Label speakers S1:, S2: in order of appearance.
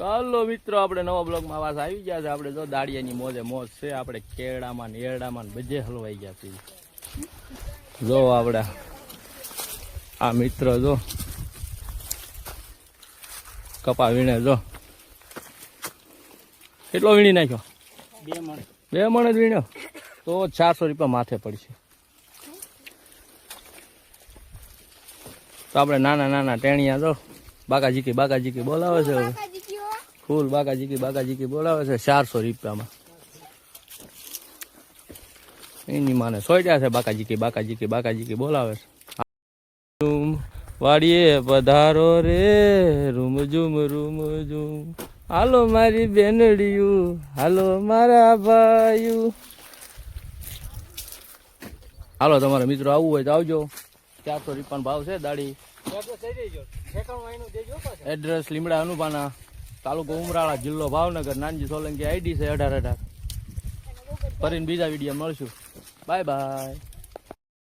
S1: ચાલો મિત્રો આપણે નવા બ્લોગમાં વાસ આવી ગયા છે. આપણે જો દાડિયાની મોજે મોજ છે. આપણે કેળામાં ને એરડામાં ને બધે હલવાઈ ગયા છીએ. જો આપણે આ મિત્ર જો કપા વીણે જો. કેટલો વીણી નાખ્યો?
S2: બે મણ.
S1: બે મણ જ વીણ્યો? તો ચારસો રૂપિયા માથે પડશે. તો આપણે નાના નાના ટેણિયા જો બાકાજી કી બાકાજી કી બોલાવે છે હવે. ફૂલ બાકાજી કી બાકાજી કી બોલાવે છે ચારસો રૂપિયામાં. એની માને સોટ્યા છે બાકાજી કી બાકાજી કી બાકાજી કી બોલાવે છે. વાડીએ પધારો રે રૂમ ઝુમ રૂમ ઝુમ. હાલો મારી બેનડિયું હાલો મારા ભાઈયું હાલો તમારા મિત્રો આવવું હોય તો આવજો. ચારસો રૂપિયાનો ભાવ છે દાડી એડ્રેસ લીમડા અનુપાના તાલુકો ઉમરાળા, જિલ્લો ભાવનગર, નાનજી સોલંકી આઈડી છે અઢાર અઢાર. ફરીને બીજા વીડિયો મળશું. Bye bye.